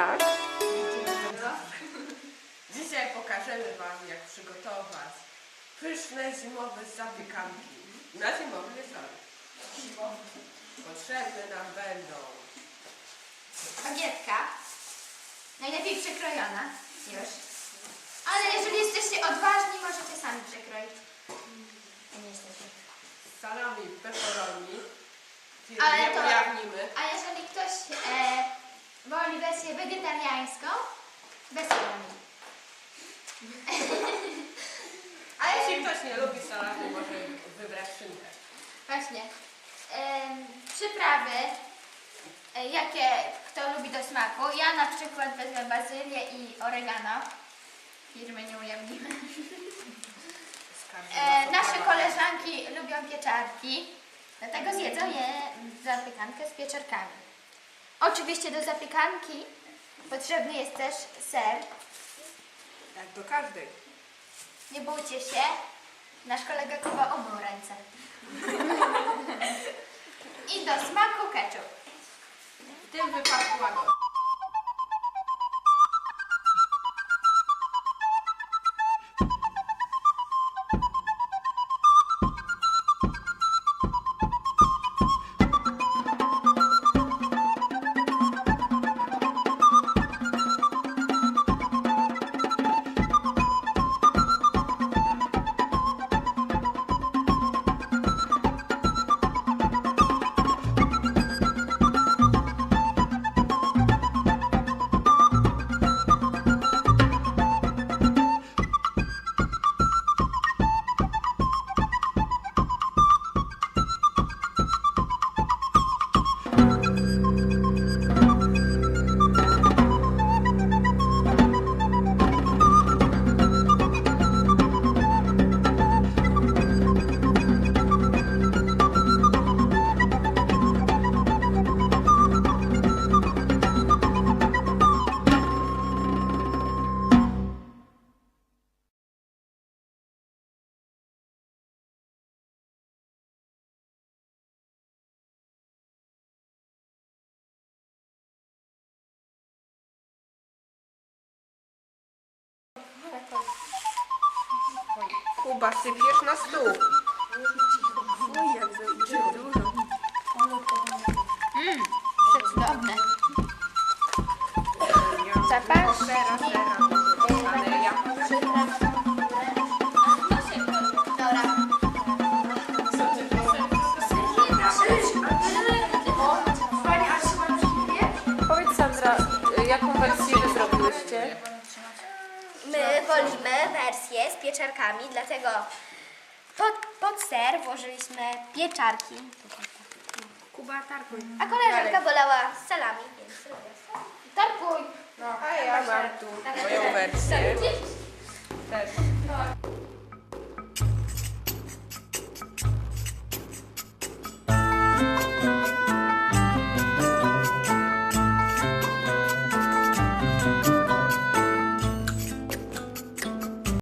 Tak. Dzisiaj pokażemy Wam, jak przygotować pyszne zimowe zapiekanki na zimowy wieczorek. Potrzebne nam będą bagietka, najlepiej przekrojona już, ale jeżeli jesteście odważni, możecie sami przekroić. Niestety. salami pepperoni, Ale to- ujawnimy wersję wegetariańską, bez salami. A jeśli ktoś nie lubi salatu, może wybrać szynkę. Właśnie. Em, przyprawy, e, jakie kto lubi do smaku. Ja na przykład wezmę bazylię i oregano. Firmy nie ujawnimy. Skarży E, na nasze koleżanki lubią pieczarki, dlatego zjedzą je zapiekankę z pieczarkami. Oczywiście do zapiekanki potrzebny jest też ser. Jak do każdej. Nie bójcie się, nasz kolega Kuba umył ręce. I do smaku ketchup. W tym wypadku łagodź. Kuba, sypiesz na stół. Mmm, przecudowne. Zapach? Sera, sera. Pieczarkami, dlatego pod, pod ser włożyliśmy pieczarki. Kuba, tarkuj. A koleżanka wolała z salami, więc. Tarkuj! A ja mam tu moją wersję. Też.